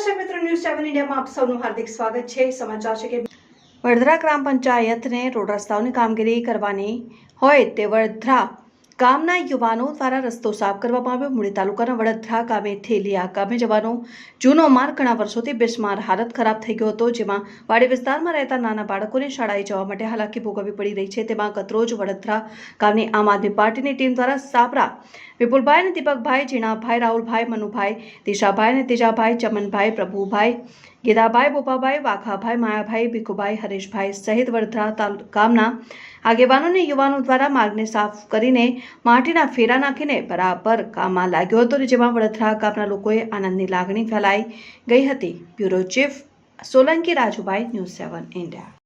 દર્શક મિત્રો ન્યૂઝ સેવન ઇન્ડિયામાં આપ સૌનું હાર્દિક સ્વાગત છે. સમાચાર છે કે વડોદરા ગ્રામ પંચાયતને રોડ રસ્તાઓની કામગીરી કરવાની હોય તે વડોદરા ગામના યુવાનો દ્વારા રસ્તો સાફ કરવામાં આવ્યો. મૂળી તાલુકાના વડોદરા ગામે થેલિયા ગામે જવાનો જૂનો માર્ગ ઘણા વર્ષોથી બિસ્માર હાલત ખરાબ થઈ ગયો હતો, જેમાં વાડી વિસ્તારમાં રહેતા નાના બાળકોને શાળાએ જવા માટે હાલાકી ભોગવવી પડી રહી છે. તેમાં ગતરોજ વડોદરા ગામની આમ આદમી પાર્ટીની ટીમ દ્વારા સાપરા વિપુલભાઈ અને દીપકભાઈ, જીણાભાઈ, રાહુલભાઈ, મનુભાઈ, દિશાભાઈ અને તેજાભાઈ, ચમનભાઈ, પ્રભુભાઈ ગીદાભાઈ બોપાભાઈ, વાઘાભાઈ, માયાભાઈ, ભીખુભાઈ, હરેશભાઈ સહિત વડધરા ગામના આગેવાનો અને યુવાનો દ્વારા માર્ગને સાફ કરીને માટીના ફેરા નાખીને બરાબર કામમાં લાગ્યો હતો, જેમાં વડોદરા ગામના લોકોએ આનંદની લાગણી ફેલાઈ ગઈ હતી. Bureau chief Solanki Rajubhai, news seven India.